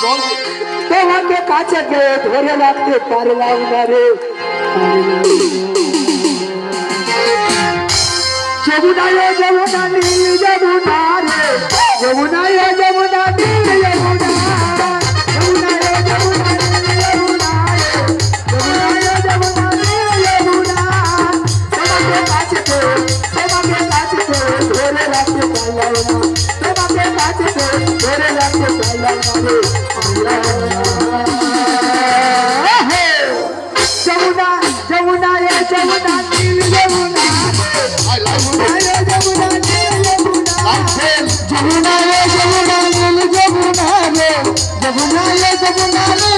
তোমাকে কাছে গিয়ে ধরে রাখতে পারলাম না রে। যমুনায় যমুনা নীল যমুনা রে যমুনায় যমুনা নীল যমুনা যমুনা রে যমুনা নীল যমুনা আই লাভ ইউ রে যমুনা নীল যমুনা আই সেল যমুনা রে যমুনা নীল যমুনা রে যমুনা রে যমুনা রে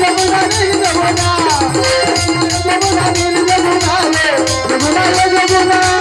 Thank you.